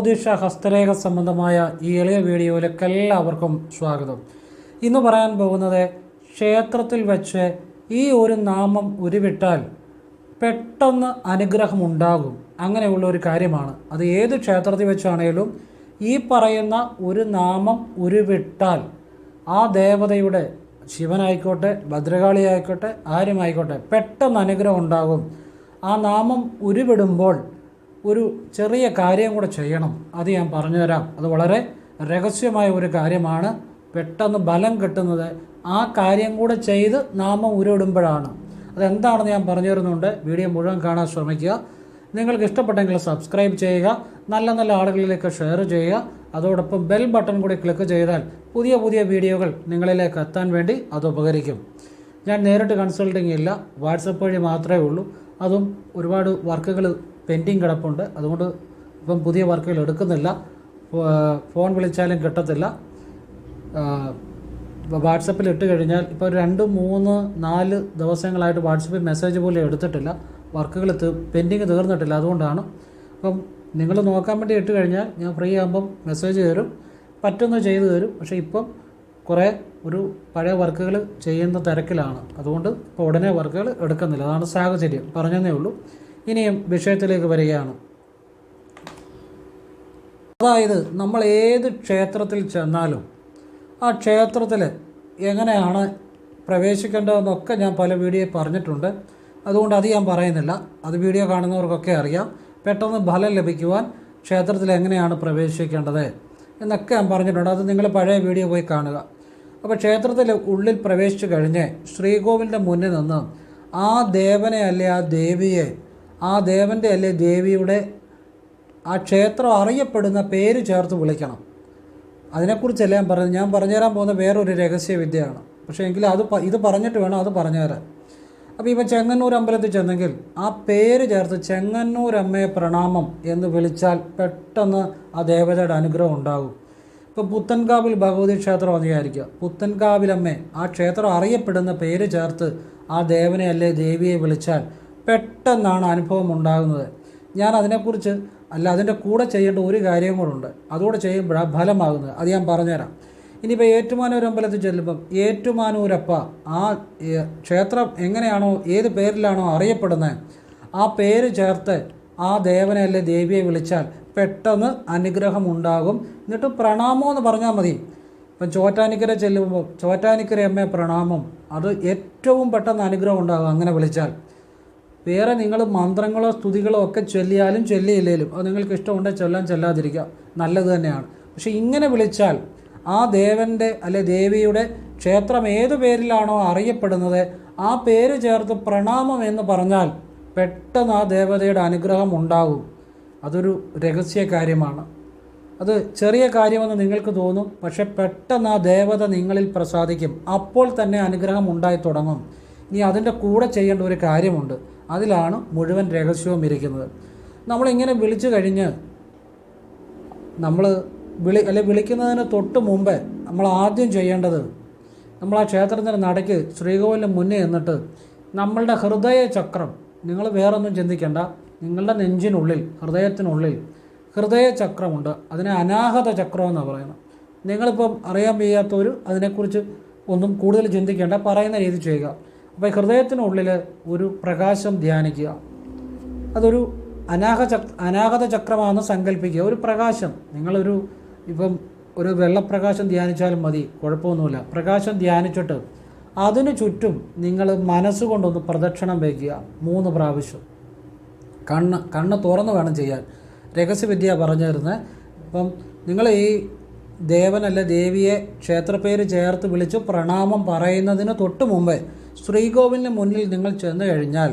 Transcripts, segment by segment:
ജ്യോതിഷ ഹസ്തരേഖ സംബന്ധമായ ഈ എളിയ വീഡിയോയിലേക്ക് എല്ലാവർക്കും സ്വാഗതം. ഇന്ന് പറയാൻ പോകുന്നത് ക്ഷേത്രത്തിൽ വെച്ച് ഈ ഒരു നാമം ഉരുവിട്ടാൽ പെട്ടെന്ന് അനുഗ്രഹം ഉണ്ടാകും അങ്ങനെയുള്ള ഒരു കാര്യമാണ്. അത് ഏത് ക്ഷേത്രത്തിൽ വെച്ചാണേലും ഈ പറയുന്ന ഒരു നാമം ഉരുവിട്ടാൽ ആ ദേവതയുടെ ശിവനായിക്കോട്ടെ ഭദ്രകാളി ആയിക്കോട്ടെ ആരുമായിക്കോട്ടെ പെട്ടെന്ന് അനുഗ്രഹം ഉണ്ടാകും. ആ നാമം ഉരുവിടുമ്പോൾ ഒരു ചെറിയ കാര്യം കൂടെ ചെയ്യണം. അത് ഞാൻ പറഞ്ഞുതരാം. അത് വളരെ രഹസ്യമായ ഒരു കാര്യമാണ്. പെട്ടെന്ന് ബലം കിട്ടുന്നത് ആ കാര്യം കൂടെ ചെയ്ത് നാമം ഉരുവിടുമ്പോഴാണ്. അതെന്താണെന്ന് ഞാൻ പറഞ്ഞു തരുന്നുണ്ട്. വീഡിയോ മുഴുവൻ കാണാൻ ശ്രമിക്കുക. നിങ്ങൾക്ക് ഇഷ്ടപ്പെട്ടെങ്കിൽ സബ്സ്ക്രൈബ് ചെയ്യുക. നല്ല നല്ല ആളുകളിലേക്ക് ഷെയർ ചെയ്യുക. അതോടൊപ്പം ബെൽ ബട്ടൺ കൂടി ക്ലിക്ക് ചെയ്താൽ പുതിയ പുതിയ വീഡിയോകൾ നിങ്ങളിലേക്ക് എത്താൻ വേണ്ടി അത് ഉപകരിക്കും. ഞാൻ നേരിട്ട് കൺസൾട്ടിങ് ഇല്ല. വാട്സപ്പ് വഴി മാത്രമേ ഉള്ളൂ. അതും ഒരുപാട് വർക്കുകൾ പെൻഡിങ് കിടപ്പുണ്ട്. അതുകൊണ്ട് ഇപ്പം പുതിയ വർക്കുകൾ എടുക്കുന്നില്ല. ഫോൺ വിളിച്ചാലും കിട്ടത്തില്ല. വാട്സപ്പിൽ ഇട്ട് കഴിഞ്ഞാൽ ഇപ്പോൾ രണ്ട് മൂന്ന് നാല് ദിവസങ്ങളായിട്ട് വാട്സപ്പിൽ മെസ്സേജ് പോലും എടുത്തിട്ടില്ല. വർക്കുകൾ പെൻഡിങ് തീർന്നിട്ടില്ല. അതുകൊണ്ടാണ്. അപ്പം നിങ്ങൾ നോക്കാൻ വേണ്ടി ഇട്ട് കഴിഞ്ഞാൽ ഞാൻ ഫ്രീ ആകുമ്പം മെസ്സേജ് തരും. പറ്റുന്ന ചെയ്തു തരും. പക്ഷേ ഇപ്പം കുറേ ഒരു പഴയ വർക്കുകൾ ചെയ്യുന്ന തിരക്കിലാണ്. അതുകൊണ്ട് ഇപ്പോൾ ഉടനെ വർക്കുകൾ എടുക്കുന്നില്ല. അതാണ് സാഹചര്യം. പറഞ്ഞതേ ഉള്ളൂ. ഇനിയും വിഷയത്തിലേക്ക് വരികയാണ്. അതായത് നമ്മൾ ഏത് ക്ഷേത്രത്തിൽ ചെന്നാലും ആ ക്ഷേത്രത്തിൽ എങ്ങനെയാണ് പ്രവേശിക്കേണ്ടതെന്നൊക്കെ ഞാൻ പല വീഡിയോ പറഞ്ഞിട്ടുണ്ട്. അതുകൊണ്ട് അത് ഞാൻ പറയുന്നില്ല. അത് വീഡിയോ കാണുന്നവർക്കൊക്കെ അറിയാം. പെട്ടെന്ന് ഫലം ലഭിക്കുവാൻ ക്ഷേത്രത്തിൽ എങ്ങനെയാണ് പ്രവേശിക്കേണ്ടത് എന്നൊക്കെ ഞാൻ പറഞ്ഞിട്ടുണ്ട്. അത് നിങ്ങൾ പഴയ വീഡിയോ പോയി കാണുക. അപ്പോൾ ക്ഷേത്രത്തിൽ ഉള്ളിൽ പ്രവേശിച്ചു കഴിഞ്ഞ് ശ്രീകോവിലിന്റെ മുന്നിൽ നിന്ന് ആ ദേവനെ അല്ലെ ആ ദേവിയെ ആ ദേവന്റെ അല്ലെ ദേവിയുടെ ആ ക്ഷേത്രം അറിയപ്പെടുന്ന പേര് ചേർത്ത് വിളിക്കണം. അതിനെക്കുറിച്ചല്ല ഞാൻ പറഞ്ഞത്? ഞാൻ പറഞ്ഞുതരാൻ പോകുന്ന വേറൊരു രഹസ്യവിദ്യയാണ്. പക്ഷേ എങ്കിലും അത് ഇത് പറഞ്ഞിട്ട് വേണം അത് പറഞ്ഞുതരാൻ. അപ്പോൾ ഇപ്പം ചെങ്ങന്നൂർ അമ്പലത്തിൽ ചെന്നെങ്കിൽ ആ പേര് ചേർത്ത് ചെങ്ങന്നൂർ അമ്മയെ പ്രണാമം എന്ന് വിളിച്ചാൽ പെട്ടെന്ന് ആ ദേവതയുടെ അനുഗ്രഹം ഉണ്ടാകും. ഇപ്പോൾ പുത്തൻകാവിൽ ഭഗവതി ക്ഷേത്രം അധികാരിക്കുക. പുത്തൻകാവിലമ്മ ആ ക്ഷേത്രം അറിയപ്പെടുന്ന പേര് ചേർത്ത് ആ ദേവനെ അല്ലെ ദേവിയെ വിളിച്ചാൽ പെട്ടെന്നാണ് അനുഭവം ഉണ്ടാകുന്നത് ഞാൻ അതിനെക്കുറിച്ച് അല്ല അതിന്റെ കൂടെ ചെയ്യേണ്ട ഒരു കാര്യം കൂടുണ്ട് അതുകൂടെ ചെയ്യുമ്പോഴാണ് ഫലമാകുന്നത്. അത് ഞാൻ പറഞ്ഞുതരാം. ഇനിയിപ്പോൾ ഏറ്റുമാനൂർ അമ്പലത്തിൽ ചെല്ലുമ്പം ഏറ്റുമാനൂരപ്പ ആ ക്ഷേത്രം എങ്ങനെയാണോ ഏത് പേരിലാണോ അറിയപ്പെടുന്നത് ആ പേര് ചേർത്ത് ആ ദേവനെ അല്ലെ ദേവിയെ വിളിച്ചാൽ പെട്ടെന്ന് അനുഗ്രഹം ഉണ്ടാകും എന്നിട്ട് പ്രണാമം എന്ന് പറഞ്ഞാൽ മതി. ഇപ്പം ചോറ്റാനിക്കര ചെല്ലുമ്പോൾ ചോറ്റാനിക്കര അമ്മയെ പ്രണാമം. അത് ഏറ്റവും പെട്ടെന്ന് അനുഗ്രഹം ഉണ്ടാകും അങ്ങനെ വിളിച്ചാൽ. വേറെ നിങ്ങൾ മന്ത്രങ്ങളോ സ്തുതികളോ ഒക്കെ ചൊല്ലിയാലും ചൊല്ലിയില്ലേലും അത് നിങ്ങൾക്ക് ഇഷ്ടമുണ്ടെങ്കിൽ ചൊല്ലാൻ ചൊല്ലാതിരിക്കുക. നല്ലത് തന്നെയാണ്. പക്ഷെ ഇങ്ങനെ വിളിച്ചാൽ ആ ദേവന്റെ അല്ലെ ദേവിയുടെ ക്ഷേത്രം ഏത് പേരിലാണോ അറിയപ്പെടുന്നത് ആ പേര് ചേർത്ത് പ്രണാമം എന്ന് പറഞ്ഞാൽ പെട്ടെന്ന് ആ ദേവതയുടെ അനുഗ്രഹം ഉണ്ടാകും. അതൊരു രഹസ്യ കാര്യമാണ്. അത് ചെറിയ കാര്യമെന്ന് നിങ്ങൾക്ക് തോന്നും പക്ഷെ പെട്ടെന്ന് ആ ദേവത നിങ്ങളിൽ പ്രസാദിക്കും. അപ്പോൾ തന്നെ അനുഗ്രഹം ഉണ്ടായി തുടങ്ങും. ഇനി അതിന്റെ കൂടെ ചെയ്യേണ്ട ഒരു കാര്യമുണ്ട്. അതിലാണ് മുഴുവൻ രഹസ്യവും ഇരിക്കുന്നത്. നമ്മളിങ്ങനെ വിളിച്ചു കഴിഞ്ഞ് നമ്മൾ വിളി അല്ലെ വിളിക്കുന്നതിന് തൊട്ട് മുമ്പേ നമ്മൾ ആദ്യം ചെയ്യേണ്ടത് നമ്മൾ ആ ക്ഷേത്രത്തിന്റെ നടയ്ക്ക് ശ്രീകോവിലിന് മുന്നേ എന്നിട്ട് നമ്മളുടെ ഹൃദയ ചക്രം നിങ്ങൾ വേറൊന്നും ചിന്തിക്കേണ്ട നിങ്ങളുടെ നെഞ്ചിനുള്ളിൽ ഹൃദയത്തിനുള്ളിൽ ഹൃദയ ചക്രമുണ്ട്. അതിനെ അനാഹത ചക്രം എന്നാണ് പറയുന്നത്. നിങ്ങളിപ്പം അറിയാൻ വയ്യാത്തവർ അതിനെക്കുറിച്ച് ഒന്നും കൂടുതൽ ചിന്തിക്കേണ്ട പറയുന്ന രീതി ചെയ്യുക. അപ്പോൾ ഹൃദയത്തിനുള്ളിൽ ഒരു പ്രകാശം ധ്യാനിക്കുക. അതൊരു അനാഹ ചക് അനാഹത ചക്രമാണെന്ന് സങ്കല്പിക്കുക. ഒരു പ്രകാശം. നിങ്ങളൊരു ഇപ്പം ഒരു വെള്ളപ്രകാശം ധ്യാനിച്ചാലും മതി. കുഴപ്പമൊന്നുമില്ല. പ്രകാശം ധ്യാനിച്ചിട്ട് അതിനു ചുറ്റും നിങ്ങൾ മനസ്സുകൊണ്ടൊന്ന് പ്രദക്ഷിണം വയ്ക്കുക. മൂന്ന് പ്രാവശ്യം. കണ്ണ് കണ്ണ് തുറന്ന് വേണം ചെയ്യാൻ. രഹസ്യവിദ്യ പറഞ്ഞു തരുന്നത് ഇപ്പം നിങ്ങൾ ഈ ദേവനല്ല ദേവിയെ ക്ഷേത്രപ്പേര് ചേർത്ത് വിളിച്ച് പ്രണാമം പറയുന്നതിന് തൊട്ട് മുമ്പേ ശ്രീകോവിലിന് മുന്നിൽ നിങ്ങൾ ചെന്ന് കഴിഞ്ഞാൽ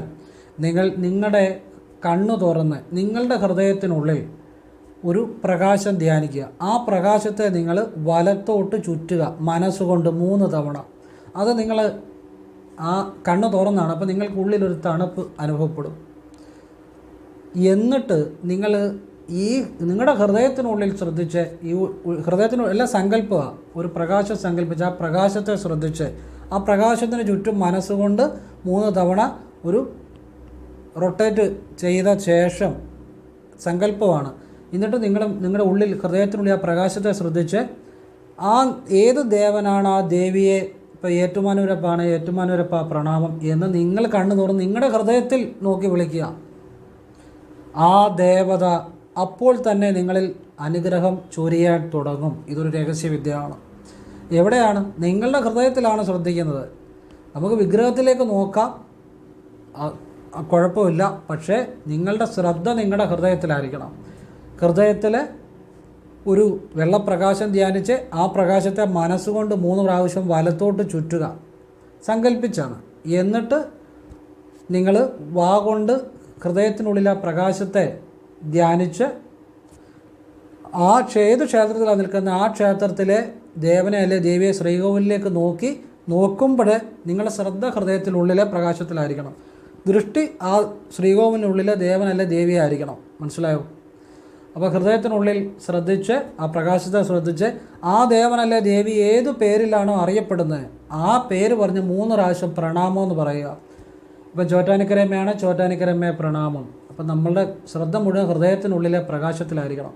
നിങ്ങൾ നിങ്ങളുടെ കണ്ണു തുറന്ന് നിങ്ങളുടെ ഹൃദയത്തിനുള്ളിൽ ഒരു പ്രകാശം ധ്യാനിക്കുക. ആ പ്രകാശത്തെ നിങ്ങൾ വലത്തോട്ട് ചുറ്റുക മനസ്സുകൊണ്ട് മൂന്ന് തവണ. അത് നിങ്ങൾ ആ കണ്ണ് തുറന്നാണ് അപ്പോൾ നിങ്ങൾക്കുള്ളിലൊരു തണുപ്പ് അനുഭവപ്പെടും. എന്നിട്ട് നിങ്ങൾ ഈ നിങ്ങളുടെ ഹൃദയത്തിനുള്ളിൽ ശ്രദ്ധിച്ച് ഈ ഹൃദയത്തിന് എല്ലാം സങ്കല്പമാണ് ഒരു പ്രകാശം സങ്കല്പിച്ച് ആ പ്രകാശത്തെ ശ്രദ്ധിച്ച് ആ പ്രകാശത്തിന് ചുറ്റും മനസ്സുകൊണ്ട് മൂന്ന് തവണ ഒരു റൊട്ടേറ്റ് ചെയ്ത ശേഷം സങ്കല്പമാണ്. എന്നിട്ട് നിങ്ങൾ നിങ്ങളുടെ ഉള്ളിൽ ഹൃദയത്തിനുള്ളിൽ ആ പ്രകാശത്തെ ശ്രദ്ധിച്ച് ആ ഏത് ദേവനാണ് ആ ദേവിയെ ഇപ്പോൾ ഏറ്റുമാനൂരപ്പാണ് ഏറ്റുമാനൂരപ്പ പ്രണാമം എന്ന് നിങ്ങൾ കണ്ണു തുറന്ന് നിങ്ങളുടെ ഹൃദയത്തിൽ നോക്കി വിളിക്കുക. ആ ദേവത അപ്പോൾ തന്നെ നിങ്ങളിൽ അനുഗ്രഹം ചൊരിയാൻ തുടങ്ങും. ഇതൊരു രഹസ്യവിദ്യയാണ്. എവിടെയാണ്? നിങ്ങളുടെ ഹൃദയത്തിലാണ് ശ്രദ്ധിക്കുന്നത്. നമുക്ക് വിഗ്രഹത്തിലേക്ക് നോക്കാം. കുഴപ്പമില്ല. പക്ഷേ നിങ്ങളുടെ ശ്രദ്ധ നിങ്ങളുടെ ഹൃദയത്തിലായിരിക്കണം. ഹൃദയത്തിൽ ഒരു വെള്ളപ്രകാശം ധ്യാനിച്ച് ആ പ്രകാശത്തെ മനസ്സുകൊണ്ട് മൂന്ന് പ്രാവശ്യം വലത്തോട്ട് ചുറ്റുക. സങ്കല്പിച്ചാണ് എന്നിട്ട് നിങ്ങൾ വാ കൊണ്ട് ഹൃദയത്തിനുള്ളിൽ ആ പ്രകാശത്തെ ധ്യാനിച്ച് ആ ഏത് ക്ഷേത്രത്തിലാണ് നിൽക്കുന്ന ആ ക്ഷേത്രത്തിലെ ദേവനെ അല്ലെ ദേവിയെ ശ്രീകോവിലേക്ക് നോക്കി നോക്കുമ്പോൾ നിങ്ങളുടെ ശ്രദ്ധ ഹൃദയത്തിനുള്ളിലെ പ്രകാശത്തിലായിരിക്കണം. ദൃഷ്ടി ആ ശ്രീകോവിനുള്ളിലെ ദേവനല്ല ദേവിയായിരിക്കണം. മനസ്സിലായോ? അപ്പോൾ ഹൃദയത്തിനുള്ളിൽ ശ്രദ്ധിച്ച് ആ പ്രകാശത്തെ ശ്രദ്ധിച്ച് ആ ദേവനല്ല ദേവി ഏത് പേരിലാണോ അറിയപ്പെടുന്നത് ആ പേര് പറഞ്ഞ് മൂന്ന് പ്രാവശ്യം പ്രണാമം എന്ന് പറയുക. ഇപ്പോൾ ചോറ്റാനിക്കരമ്മയാണ് ചോറ്റാനിക്കരമ്മയെ പ്രണാമം. അപ്പം നമ്മളുടെ ശ്രദ്ധ മുഴുവൻ ഹൃദയത്തിനുള്ളിലെ പ്രകാശത്തിലായിരിക്കണം.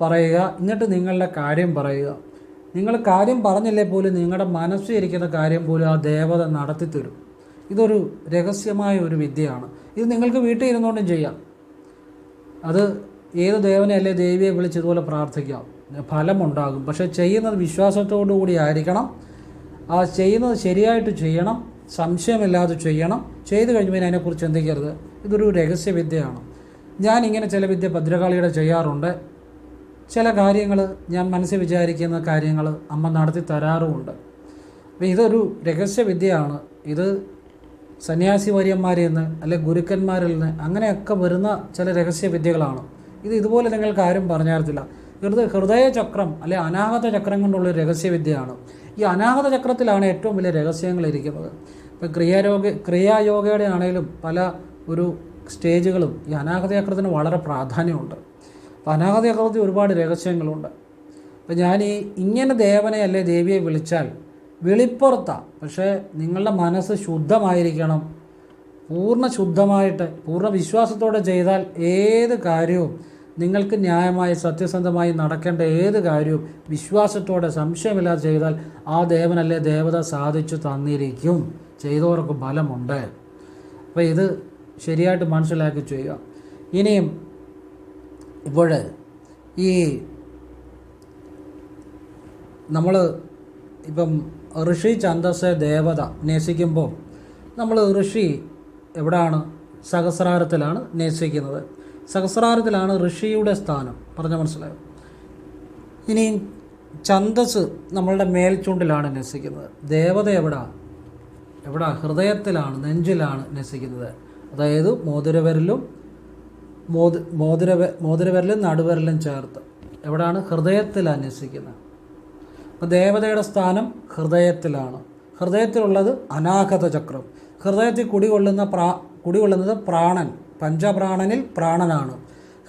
പറയുക എന്നിട്ട് നിങ്ങളുടെ കാര്യം പറയുക. നിങ്ങൾ കാര്യം പറഞ്ഞില്ലേ പോലും നിങ്ങളുടെ മനസ്സിൽ ഇരിക്കുന്ന കാര്യം പോലും ആ ദേവത നടത്തി തരും. ഇതൊരു രഹസ്യമായ ഒരു വിദ്യയാണ്. ഇത് നിങ്ങൾക്ക് വീട്ടിൽ ഇരുന്നുകൊണ്ടും ചെയ്യാം. അത് ഏത് ദേവനെ അല്ലെ ദേവിയെ വിളിച്ച് ഇതുപോലെ പ്രാർത്ഥിക്കാം? ഫലമുണ്ടാകും. പക്ഷേ ചെയ്യുന്നത് വിശ്വാസത്തോടു കൂടി ആയിരിക്കണം. ആ ചെയ്യുന്നത് ശരിയായിട്ട് ചെയ്യണം. സംശയമില്ലാതെ ചെയ്യണം. ചെയ്തു കഴിയുമ്പോൾ അതിനെക്കുറിച്ച് ചിന്തിക്കരുത്. ഇതൊരു രഹസ്യവിദ്യയാണ് ഞാൻ ഇങ്ങനെ ചില വിദ്യ ഭദ്രകാളിയുടെ ചെയ്യാറുണ്ട്. ചില കാര്യങ്ങൾ ഞാൻ മനസ്സിൽ വിചാരിക്കുന്ന കാര്യങ്ങൾ അമ്മ നടത്തി തരാറുമുണ്ട്. അപ്പം ഇതൊരു രഹസ്യവിദ്യയാണ്. ഇത് സന്യാസി വര്യന്മാരിൽ നിന്ന് അല്ലെ ഗുരുക്കന്മാരിൽ നിന്ന് അങ്ങനെയൊക്കെ വരുന്ന ചില രഹസ്യവിദ്യകളാണ്. ഇത് ഇതുപോലെ നിങ്ങൾക്ക് ആരും പറഞ്ഞു തരത്തില്ല ഹൃദയ ഹൃദയചക്രം അല്ലെ അനാഹത ചക്രം കൊണ്ടുള്ള രഹസ്യവിദ്യയാണ്. ഈ അനാഹത ചക്രത്തിലാണ് ഏറ്റവും വലിയ രഹസ്യങ്ങൾ ഇരിക്കുന്നത് ഇപ്പം ക്രിയാരോഗ ക്രിയായോഗയുടെ ആണെങ്കിലും പല ഒരു സ്റ്റേജുകളും ഈ അനാഹത ചക്രത്തിന് വളരെ പ്രാധാന്യമുണ്ട്. അപ്പോൾ അകൃതി ഒരുപാട് രഹസ്യങ്ങളുണ്ട്. അപ്പം ഞാൻ ഈ ഇങ്ങനെ ദേവനെ അല്ലെ ദേവിയെ വിളിച്ചാൽ വെളിപ്പുറത്താണ് പക്ഷേ നിങ്ങളുടെ മനസ്സ് ശുദ്ധമായിരിക്കണം. പൂർണ ശുദ്ധമായിട്ട് പൂർണ വിശ്വാസത്തോടെ ചെയ്താൽ ഏത് കാര്യവും നിങ്ങൾക്ക് ന്യായമായി സത്യസന്ധമായി നടക്കേണ്ട ഏത് കാര്യവും വിശ്വാസത്തോടെ സംശയമില്ലാതെ ചെയ്താൽ ആ ദേവനല്ലേ ദേവത സാധിച്ചു തന്നിരിക്കും. ചെയ്തവർക്ക് ഫലമുണ്ട്. അപ്പോൾ ഇത് ശരിയായിട്ട് മനസ്സിലാക്കി ചെയ്യുക. ഇനിയും ഇപ്പോൾ ഈ നമ്മൾ ഇപ്പം ഋഷി ഛന്ദസ് ദേവത നേസിക്കുമ്പോൾ നമ്മൾ ഋഷി എവിടെയാണ് സഹസ്രാരത്തിലാണ് നേസിക്കുന്നത്. സഹസ്രാരത്തിലാണ് ഋഷിയുടെ സ്ഥാനം. പറഞ്ഞ മനസ്സിലായോ? ഇനി ഛന്ദസ് നമ്മളുടെ മേൽച്ചുണ്ടിലാണ് നസിക്കുന്നത്. ദേവത എവിടാ? എവിടാ? ഹൃദയത്തിലാണ് നെഞ്ചിലാണ് നസിക്കുന്നത്. അതായത് മോതിരവിരലും മോദ മോതിര മോതിരവിരലും നടുവിരലും ചേർത്ത് എവിടാണ്? ഹൃദയത്തിൽ അന്വേഷിക്കുന്നത് അപ്പോൾ ദേവതയുടെ സ്ഥാനം ഹൃദയത്തിലാണ്. ഹൃദയത്തിലുള്ളത് അനാഹത ചക്രം ഹൃദയത്തിൽ കുടികൊള്ളുന്ന പ്രാ കുടികൊള്ളുന്നത് പ്രാണൻ. പഞ്ചപ്രാണനിൽ പ്രാണനാണ്.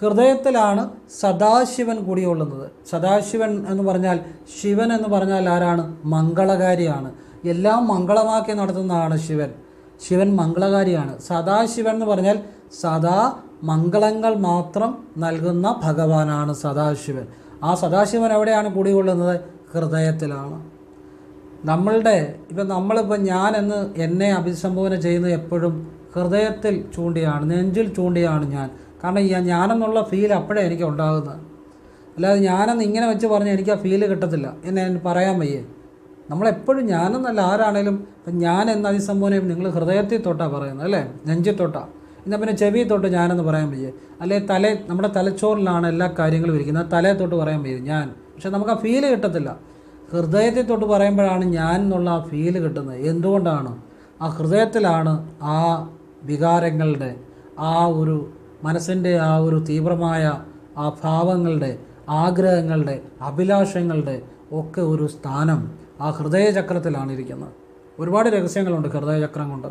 ഹൃദയത്തിലാണ് സദാശിവൻ കുടികൊള്ളുന്നത്. സദാശിവൻ എന്ന് പറഞ്ഞാൽ ശിവൻ എന്ന് പറഞ്ഞാൽ ആരാണ്? മംഗളകാരിയാണ്. എല്ലാം മംഗളമാക്കി നടത്തുന്നതാണ് ശിവൻ. ശിവൻ മംഗളകാരിയാണ്. സദാശിവൻ എന്ന് പറഞ്ഞാൽ സദാ മംഗളങ്ങൾ മാത്രം നൽകുന്ന ഭഗവാനാണ് സദാശിവൻ. ആ സദാശിവൻ എവിടെയാണ് കുടികൊള്ളുന്നത് ഹൃദയത്തിലാണ്. നമ്മളുടെ ഇപ്പം നമ്മളിപ്പോൾ ഞാൻ എന്ന് അഭിസംബോധന ചെയ്യുന്നത് എപ്പോഴും ഹൃദയത്തിൽ ചൂണ്ടിയാണ് നെഞ്ചിൽ ചൂണ്ടിയാണ് ഞാൻ. കാരണം ഈ ഞാനെന്നുള്ള ഫീൽ അപ്പോഴേ എനിക്ക് ഉണ്ടാകുന്നത്. അല്ലാതെ ഞാനെന്ന് ഇങ്ങനെ വെച്ച് പറഞ്ഞാൽ എനിക്ക് ആ ഫീൽ കിട്ടത്തില്ല. എന്നെ പറയാൻ വയ്യേ. നമ്മളെപ്പോഴും ഞാനെന്നല്ല ആരാണേലും ഇപ്പം ഞാൻ എന്ന അഭിസംബോധനയും നിങ്ങൾ ഹൃദയത്തിൽ തൊട്ടാണ് പറയുന്നത് അല്ലേ? നെഞ്ചിൽ തൊട്ടാണ് എന്നാൽ പിന്നെ ചെവി തൊട്ട് ഞാനെന്ന് പറയാൻ വയ്യേ. അല്ലെ തല നമ്മുടെ തലച്ചോറിലാണ് എല്ലാ കാര്യങ്ങളും ഇരിക്കുന്നത്. തലയെ തൊട്ട് പറയാൻ വയ്യ ഞാൻ. പക്ഷെ നമുക്ക് ആ ഫീൽ കിട്ടത്തില്ല. ഹൃദയത്തെ തൊട്ട് പറയുമ്പോഴാണ് ഞാൻ എന്നുള്ള ആ ഫീൽ കിട്ടുന്നത്. എന്തുകൊണ്ടാണ്? ആ ഹൃദയത്തിലാണ് ആ വികാരങ്ങളുടെ ആ ഒരു മനസ്സിന്റെ ആ ഒരു തീവ്രമായ ആ ഭാവങ്ങളുടെ ആഗ്രഹങ്ങളുടെ അഭിലാഷങ്ങളുടെ ഒക്കെ ഒരു സ്ഥാനം ആ ഹൃദയചക്രത്തിലാണ് ഇരിക്കുന്നത്. ഒരുപാട് രഹസ്യങ്ങളുണ്ട് ഹൃദയചക്രം കൊണ്ട്.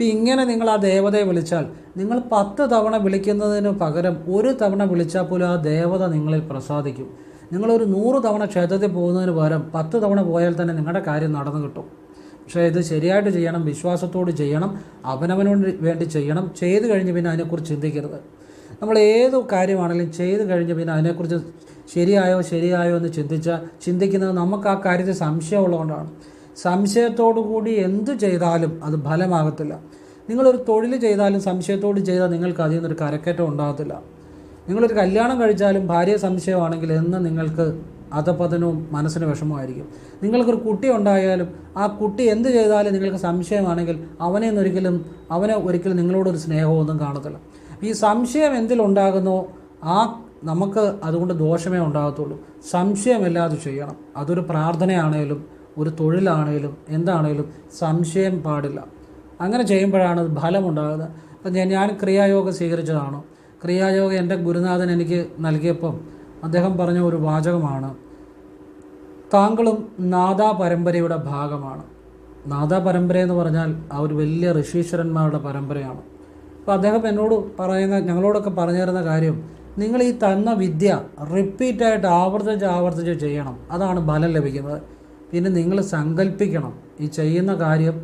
അപ്പോൾ ഇങ്ങനെ നിങ്ങൾ ആ ദേവതയെ വിളിച്ചാൽ നിങ്ങൾ പത്ത് തവണ വിളിക്കുന്നതിന് പകരം ഒരു തവണ വിളിച്ചാൽ പോലും ആ ദേവത നിങ്ങളിൽ പ്രസാദിക്കും. നിങ്ങളൊരു നൂറ് തവണ ക്ഷേത്രത്തിൽ പോകുന്നതിന് പകരം പത്ത് തവണ പോയാൽ തന്നെ നിങ്ങളുടെ കാര്യം നടന്നു കിട്ടും. പക്ഷേ ഇത് ശരിയായിട്ട് ചെയ്യണം വിശ്വാസത്തോട് ചെയ്യണം അവനവനോട് വേണ്ടി ചെയ്യണം ചെയ്തു കഴിഞ്ഞ് പിന്നെ അതിനെക്കുറിച്ച് ചിന്തിക്കരുത്. നമ്മൾ ഏത് കാര്യമാണെങ്കിലും ചെയ്തു കഴിഞ്ഞ് പിന്നെ അതിനെക്കുറിച്ച് ശരിയായോ ശരിയായോ എന്ന് ചിന്തിച്ചാൽ ചിന്തിക്കുന്നത് നമുക്ക് ആ കാര്യത്തിൽ സംശയമുള്ളതുകൊണ്ടാണ്. സംശയത്തോടു കൂടി എന്തു ചെയ്താലും അത് ഫലമാകത്തില്ല. നിങ്ങളൊരു തൊഴിൽ ചെയ്താലും സംശയത്തോട് ചെയ്താൽ നിങ്ങൾക്ക് അതിൽ നിന്നൊരു കരക്കറ്റം ഉണ്ടാകത്തില്ല. നിങ്ങളൊരു കല്യാണം കഴിച്ചാലും ഭാര്യ സംശയമാണെങ്കിൽ എന്ന് നിങ്ങൾക്ക് അധപതനവും മനസ്സിന് വിഷമമായിരിക്കും നിങ്ങൾക്കൊരു കുട്ടി ഉണ്ടായാലും ആ കുട്ടി എന്ത് ചെയ്താലും നിങ്ങൾക്ക് സംശയമാണെങ്കിൽ അവനെ ഒരിക്കലും അവനെ ഒരിക്കലും നിങ്ങളോടൊരു സ്നേഹമൊന്നും കാണത്തില്ല. ഈ സംശയം എന്തിലുണ്ടാകുന്നോ ആ നമുക്ക് അതുകൊണ്ട് ദോഷമേ ഉണ്ടാകത്തുള്ളൂ. സംശയമില്ലാതെ ചെയ്യണം. അതൊരു പ്രാർത്ഥനയാണേലും ഒരു തൊഴിലാണേലും എന്താണേലും സംശയം പാടില്ല. അങ്ങനെ ചെയ്യുമ്പോഴാണ് ഫലമുണ്ടാകുന്നത്. അപ്പം ഞാൻ ഞാൻ ക്രിയായോഗ സ്വീകരിച്ചതാണ്. ക്രിയായോഗ എന്റെ ഗുരുനാഥൻ എനിക്ക് നൽകിയപ്പം അദ്ദേഹം പറഞ്ഞ ഒരു വാചകമാണ്. താങ്കളും നാദാ പരമ്പരയുടെ ഭാഗമാണ്. നാദാ പരമ്പര എന്ന് പറഞ്ഞാൽ ആ ഒരു വലിയ ഋഷീശ്വരന്മാരുടെ പരമ്പരയാണ്. അപ്പോൾ അദ്ദേഹം എന്നോട് പറയുന്ന ഞങ്ങളോടൊക്കെ പറഞ്ഞു തരുന്ന കാര്യം നിങ്ങൾ ഈ തന്ന വിദ്യ റിപ്പീറ്റായിട്ട് ആവർത്തിച്ച് ആവർത്തിച്ച് ചെയ്യണം. അതാണ് ഫലം ലഭിക്കുന്നത്. പിന്നെ നിങ്ങൾ സങ്കല്പിക്കണം ഈ ചെയ്യുന്ന കാര്യം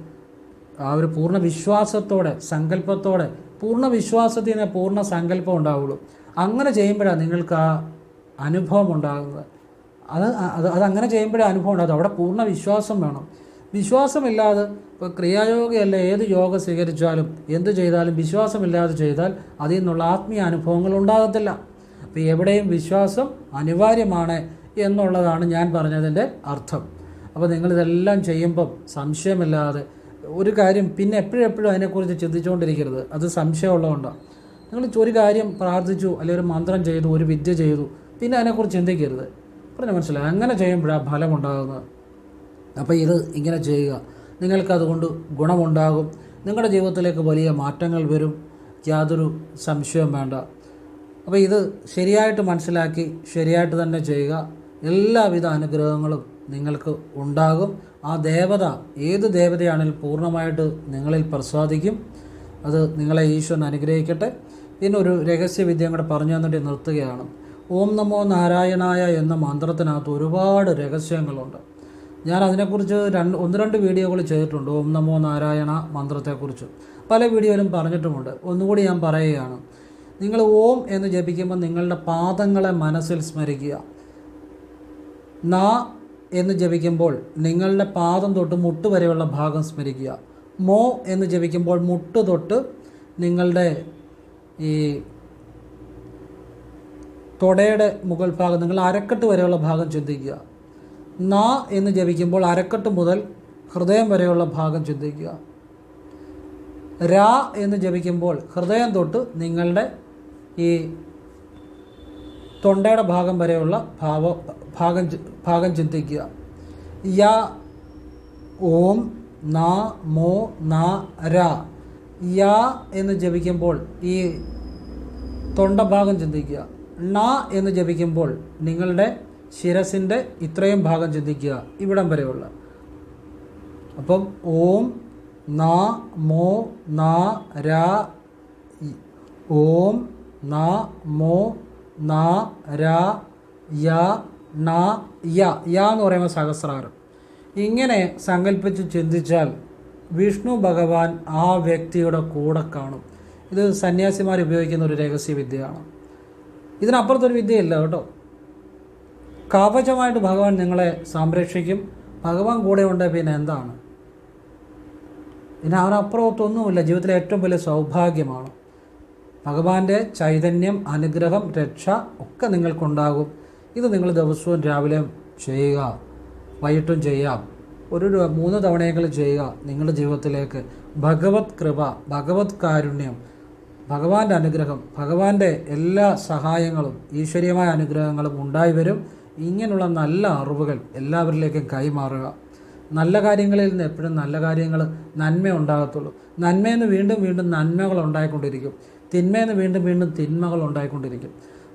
ആ ഒരു പൂർണ വിശ്വാസത്തോടെ സങ്കല്പത്തോടെ പൂർണ വിശ്വാസത്തിൽ നിന്ന് പൂർണ സങ്കല്പം ഉണ്ടാവുള്ളൂ. അങ്ങനെ ചെയ്യുമ്പോഴാണ് നിങ്ങൾക്ക് ആ അനുഭവം ഉണ്ടാകുന്നത്. അത് അത് അതങ്ങനെ ചെയ്യുമ്പോഴേ അനുഭവം ഉണ്ടാകും അവിടെ പൂർണ വിശ്വാസം വേണം. വിശ്വാസമില്ലാതെ ഇപ്പോൾ ക്രിയായോഗയല്ല ഏത് യോഗ സ്വീകരിച്ചാലും എന്ത് ചെയ്താലും വിശ്വാസമില്ലാതെ ചെയ്താൽ അതിൽ നിന്നുള്ള ആത്മീയ അനുഭവങ്ങൾ ഉണ്ടാകത്തില്ല. അപ്പോൾ എവിടെയും വിശ്വാസം അനിവാര്യമാണ് എന്നുള്ളതാണ് ഞാൻ പറഞ്ഞതിന്റെ അർത്ഥം. അപ്പോൾ നിങ്ങളിതെല്ലാം ചെയ്യുമ്പം സംശയമില്ലാതെ ഒരു കാര്യം പിന്നെ എപ്പോഴും എപ്പോഴും അതിനെക്കുറിച്ച് ചിന്തിച്ചുകൊണ്ടിരിക്കരുത്. അത് സംശയമുള്ളതുകൊണ്ടാണ് നിങ്ങൾ ഒരു കാര്യം പ്രാർത്ഥിച്ചു അല്ലെങ്കിൽ ഒരു മന്ത്രം ചെയ്തു ഒരു വിദ്യ ചെയ്തു പിന്നെ അതിനെക്കുറിച്ച് ചിന്തിക്കരുത്. പറഞ്ഞു മനസ്സിലായി? അങ്ങനെ ചെയ്യുമ്പോഴാണ് ഫലമുണ്ടാകുന്നത് അപ്പോൾ ഇത് ഇങ്ങനെ ചെയ്യുക. നിങ്ങൾക്കതുകൊണ്ട് ഗുണമുണ്ടാകും. നിങ്ങളുടെ ജീവിതത്തിലേക്ക് വലിയ മാറ്റങ്ങൾ വരും. യാതൊരു സംശയവും വേണ്ട. അപ്പോൾ ഇത് ശരിയായിട്ട് മനസ്സിലാക്കി ശരിയായിട്ട് തന്നെ ചെയ്യുക. എല്ലാവിധ അനുഗ്രഹങ്ങളും നിങ്ങൾക്ക് ഉണ്ടാകും. ആ ദേവത ഏത് ദേവതയാണെങ്കിലും പൂർണമായിട്ട് നിങ്ങളിൽ പ്രസാദിക്കും. അത് നിങ്ങളെ ഈശ്വരൻ അനുഗ്രഹിക്കട്ടെ. പിന്നെ ഒരു രഹസ്യവിദ്യ കൂടെ പറഞ്ഞു തന്നിട്ട് നിർത്തുകയാണ്. ഓം നമോ നാരായണായ എന്ന മന്ത്രത്തിനകത്ത് ഒരുപാട് രഹസ്യങ്ങളുണ്ട്. ഞാൻ അതിനെക്കുറിച്ച് രണ്ട് ഒന്ന് രണ്ട് വീഡിയോകൾ ചെയ്തിട്ടുണ്ട് ഓം നമോ നാരായണ മന്ത്രത്തെക്കുറിച്ച്. പല വീഡിയോയിലും പറഞ്ഞിട്ടുമുണ്ട്. ഒന്നുകൂടി ഞാൻ പറയുകയാണ്. നിങ്ങൾ ഓം എന്ന് ജപിക്കുമ്പോൾ നിങ്ങളുടെ പാദങ്ങളെ മനസ്സിൽ സ്മരിക്കുക. നാ എന്ന് ജപിക്കുമ്പോൾ നിങ്ങളുടെ പാദം തൊട്ട് മുട്ട് വരെയുള്ള ഭാഗം സ്മരിക്കുക. മോ എന്ന് ജപിക്കുമ്പോൾ മുട്ട് തൊട്ട് നിങ്ങളുടെ ഈ തൊടയുടെ മുകൾ ഭാഗം നിങ്ങൾ അരക്കെട്ട് വരെയുള്ള ഭാഗം ചിന്തിക്കുക. നാ എന്ന് ജപിക്കുമ്പോൾ അരക്കെട്ട് മുതൽ ഹൃദയം വരെയുള്ള ഭാഗം ചിന്തിക്കുക. രാ എന്ന് ജപിക്കുമ്പോൾ ഹൃദയം തൊട്ട് നിങ്ങളുടെ ഈ തൊണ്ടയുടെ ഭാഗം വരെയുള്ള ഭാവ ഭാഗം ഭാഗം ചിന്തിക്കുക. യ ഓം ന മോ ന ര. യ എന്ന് ജപിക്കുമ്പോൾ ഈ തൊണ്ടഭാഗം ചിന്തിക്കുക. ണ എന്ന് ജപിക്കുമ്പോൾ നിങ്ങളുടെ ശിരസിന്റെ ഇത്രയും ഭാഗം ചിന്തിക്കുക. ഇവിടം വരെയുള്ള. അപ്പം ഓം ന മോ ന ര ഓം ന മോ നാ രാ യ നാ യ യ എന്ന് പറയുമ്പോൾ സഹസ്രാരം. ഇങ്ങനെ സങ്കല്പിച്ച് ചിന്തിച്ചാൽ വിഷ്ണു ഭഗവാൻ ആ വ്യക്തിയുടെ കൂടെ കാണും. ഇത് സന്യാസിമാർ ഉപയോഗിക്കുന്ന ഒരു രഹസ്യവിദ്യയാണ് ഇതിനപ്പുറത്തൊരു വിദ്യയില്ല കേട്ടോ. കവചമായിട്ട് ഭഗവാൻ നിങ്ങളെ സംരക്ഷിക്കും. ഭഗവാൻ കൂടെ ഉണ്ട് പിന്നെ എന്താണ്? പിന്നെ അവനപ്പുറത്തൊന്നുമില്ല ജീവിതത്തിലെ ഏറ്റവും വലിയ സൗഭാഗ്യമാണ്. ഭഗവാന്റെ ചൈതന്യം അനുഗ്രഹം രക്ഷ ഒക്കെ നിങ്ങൾക്കുണ്ടാകും. ഇത് നിങ്ങൾ ദിവസവും രാവിലെ ചെയ്യുക. വൈകിട്ടും ചെയ്യാം ഒരു മൂന്ന് തവണയെങ്കിലും ചെയ്യുക നിങ്ങളുടെ ജീവിതത്തിലേക്ക്. ഭഗവത് കൃപ ഭഗവത് കാരുണ്യം ഭഗവാന്റെ അനുഗ്രഹം ഭഗവാന്റെ എല്ലാ സഹായങ്ങളും ഈശ്വരീയമായ അനുഗ്രഹങ്ങളും ഉണ്ടായി വരും. ഇങ്ങനെയുള്ള നല്ല അറിവുകൾ എല്ലാവരിലേക്കും കൈമാറുക. നല്ല കാര്യങ്ങളിൽ നിന്ന് എപ്പോഴും നല്ല കാര്യങ്ങൾ നന്മ ഉണ്ടാകത്തുള്ളൂ. നന്മയെന്ന് വീണ്ടും വീണ്ടും നന്മകൾ ഉണ്ടായിക്കൊണ്ടിരിക്കും. തിന്മയിൽ നിന്ന് വീണ്ടും വീണ്ടും തിന്മകൾ ഉണ്ടായിക്കൊണ്ടിരിക്കും.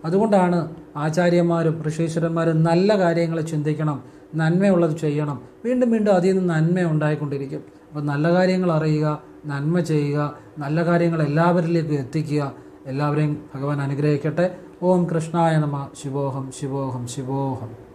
അതുകൊണ്ടാണ് ആചാര്യന്മാരും ഋഷീശ്വരന്മാരും നല്ല കാര്യങ്ങൾ ചിന്തിക്കണം നന്മയുള്ളത് ചെയ്യണം. വീണ്ടും വീണ്ടും അതിൽ നിന്ന് നന്മ ഉണ്ടായിക്കൊണ്ടിരിക്കും. അപ്പോൾ നല്ല കാര്യങ്ങൾ അറിയുക നന്മ ചെയ്യുക നല്ല കാര്യങ്ങൾ എല്ലാവരിലേക്കും എത്തിക്കുക. എല്ലാവരെയും ഭഗവാൻ അനുഗ്രഹിക്കട്ടെ. ഓം കൃഷ്ണായ നമ. ശിവോഹം ശിവോഹം ശിവോഹം.